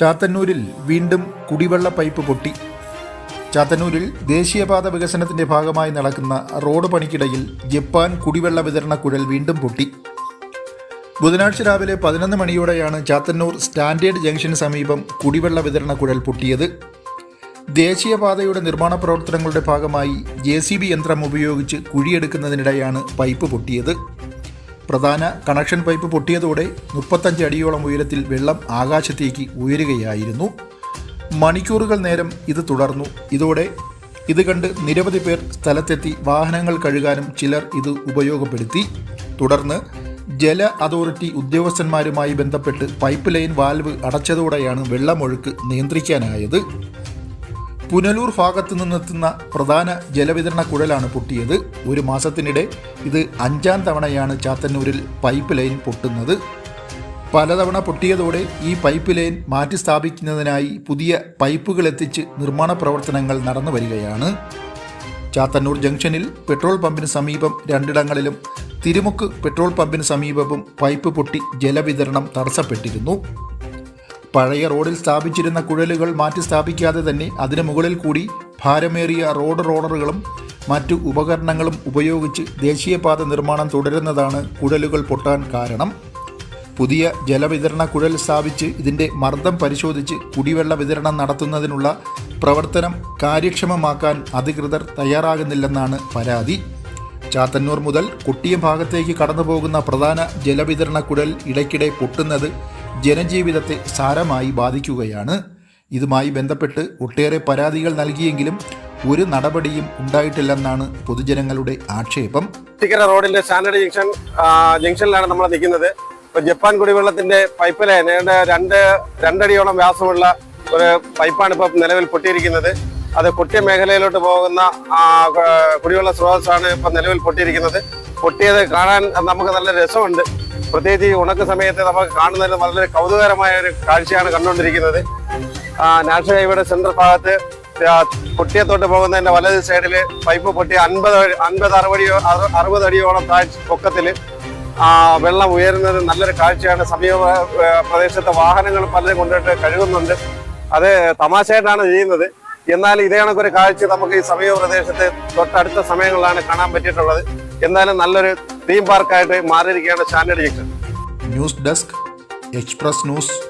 ചാത്തന്നൂരിൽ വീണ്ടും കുടിവെള്ള പൈപ്പ് പൊട്ടി. ചാത്തന്നൂരിൽ ദേശീയപാത വികസനത്തിന്റെ ഭാഗമായി നടക്കുന്ന റോഡ് പണിക്കിടയിൽ ജപ്പാൻ കുടിവെള്ള വിതരണ കുഴൽ വീണ്ടും പൊട്ടി. ബുധനാഴ്ച രാവിലെ പതിനൊന്ന് മണിയോടെയാണ് ചാത്തന്നൂർ സ്റ്റാൻഡേർഡ് ജംഗ്ഷന് സമീപം കുടിവെള്ള വിതരണ കുഴൽ പൊട്ടിയത്. ദേശീയപാതയുടെ നിർമ്മാണ പ്രവർത്തനങ്ങളുടെ ഭാഗമായി ജെ യന്ത്രം ഉപയോഗിച്ച് കുഴിയെടുക്കുന്നതിനിടെയാണ് പൈപ്പ് പൊട്ടിയത്. പ്രധാന കണക്ഷൻ പൈപ്പ് പൊട്ടിയതോടെ മുപ്പത്തഞ്ച് അടിയോളം ഉയരത്തിൽ വെള്ളം ആകാശത്തേക്ക് ഉയരുകയായിരുന്നു. മണിക്കൂറുകൾ നേരം ഇത് തുടർന്നു. ഇതോടെ ഇത് കണ്ട് നിരവധി പേർ സ്ഥലത്തെത്തി വാഹനങ്ങൾ കഴുകാനും ചിലർ ഇത് ഉപയോഗപ്പെടുത്തി. തുടർന്ന് ജല അതോറിറ്റി ഉദ്യോഗസ്ഥന്മാരുമായി ബന്ധപ്പെട്ട് പൈപ്പ് ലൈൻ വാൽവ് അടച്ചതോടെയാണ് വെള്ളമൊഴുക്ക് നിയന്ത്രിക്കാനായത്. പുനലൂർ ഭാഗത്തു നിന്നെത്തുന്ന പ്രധാന ജലവിതരണ കുഴലാണ് പൊട്ടിയത്. ഒരു മാസത്തിനിടെ ഇത് അഞ്ചാം തവണയാണ് ചാത്തന്നൂരിൽ പൈപ്പ് ലൈൻ പൊട്ടുന്നത്. പലതവണ പൊട്ടിയതോടെ ഈ പൈപ്പ് ലൈൻ മാറ്റി സ്ഥാപിക്കുന്നതിനായി പുതിയ പൈപ്പുകൾ എത്തിച്ച് നിർമ്മാണ പ്രവർത്തനങ്ങൾ നടന്നു വരികയാണ്. ചാത്തന്നൂർ ജംഗ്ഷനിൽ പെട്രോൾ പമ്പിന് സമീപം രണ്ടിടങ്ങളിലും തിരുമുക്ക് പെട്രോൾ പമ്പിന് സമീപവും പൈപ്പ് പൊട്ടി ജലവിതരണം തടസ്സപ്പെട്ടിരുന്നു. പഴയ റോഡിൽ സ്ഥാപിച്ചിരുന്ന കുഴലുകൾ മാറ്റി സ്ഥാപിക്കാതെ തന്നെ അതിനു മുകളിൽ കൂടി ഭാരമേറിയ റോഡ് റോളറുകളും മറ്റു ഉപകരണങ്ങളും ഉപയോഗിച്ച് ദേശീയപാത നിർമ്മാണം തുടരുന്നതാണ് കുഴലുകൾ പൊട്ടാൻ കാരണം. പുതിയ ജലവിതരണ കുഴൽ സ്ഥാപിച്ച് ഇതിന്റെ മർദ്ദം പരിശോധിച്ച് കുടിവെള്ള വിതരണം നടത്തുന്നതിനുള്ള പ്രവർത്തനം കാര്യക്ഷമമാക്കാൻ അധികൃതർ തയ്യാറാകുന്നില്ലെന്നാണ് പരാതി. ചാത്തന്നൂർ മുതൽ കുട്ടിയം ഭാഗത്തേക്ക് കടന്നുപോകുന്ന പ്രധാന ജലവിതരണ കുഴൽ ഇടയ്ക്കിടെ പൊട്ടുന്നത് ജനജീവിതത്തെ സാരമായി ബാധിക്കുകയാണ്. ഇതുമായി ബന്ധപ്പെട്ട് ഒട്ടേറെ പരാതികൾ നൽകിയെങ്കിലും ഒരു നടപടിയും ഉണ്ടായിട്ടില്ലെന്നാണ് പൊതുജനങ്ങളുടെ ആക്ഷേപം. കുറ്റിക്കര റോഡിലെ സ്റ്റാൻഡേർഡ് ജംഗ്ഷൻ ജംഗ്ഷനിലാണ് നമ്മൾ നിൽക്കുന്നത്. ഇപ്പൊ ജപ്പാൻ കുടിവെള്ളത്തിന്റെ പൈപ്പ് ലൈൻ രണ്ട് രണ്ടടിയോളം വ്യാസമുള്ള ഒരു പൈപ്പാണ് ഇപ്പൊ നിലവിൽ പൊട്ടിയിരിക്കുന്നത്. അത് കൊട്ടിയ മേഖലയിലോട്ട് പോകുന്ന കുടിവെള്ള സ്രോതസ്സാണ് ഇപ്പൊ നിലവിൽ പൊട്ടിയിരിക്കുന്നത്. പൊട്ടിയത് കാണാൻ നമുക്ക് നല്ല രസമുണ്ട്. പ്രത്യേകിച്ച് ഈ ഉണക്ക സമയത്ത് നമുക്ക് കാണുന്നതിന് വളരെ കൗതുകരമായ ഒരു കാഴ്ചയാണ് കണ്ടുകൊണ്ടിരിക്കുന്നത്. നാഷണൽ ഹൈവേയുടെ സെൻട്രൽ ഭാഗത്ത് പൊട്ടിയത്തോട്ട് പോകുന്നതിന്റെ വലത് സൈഡിൽ പൈപ്പ് പൊട്ടി അൻപത് അൻപത് അറുപടിയോ അറു- അറുപത് അടിയോളം താഴ്ച പൊക്കത്തിൽ വെള്ളം ഉയരുന്നത് നല്ലൊരു കാഴ്ചയാണ്. സമീപ പ്രദേശത്തെ വാഹനങ്ങൾ പലരും കൊണ്ടുപോയിട്ട് കഴുകുന്നുണ്ട്. അത് തമാശയായിട്ടാണ് ചെയ്യുന്നത്. എന്നാൽ ഇതേ കണക്കൊരു കാഴ്ച നമുക്ക് ഈ സമീപ പ്രദേശത്ത് തൊട്ടടുത്ത സമയങ്ങളിലാണ് കാണാൻ പറ്റിയിട്ടുള്ളത്. എന്നാലും നല്ലൊരു തീം പാർക്കായിട്ട് മാറിയിരിക്കുകയാണ് standard news desk express news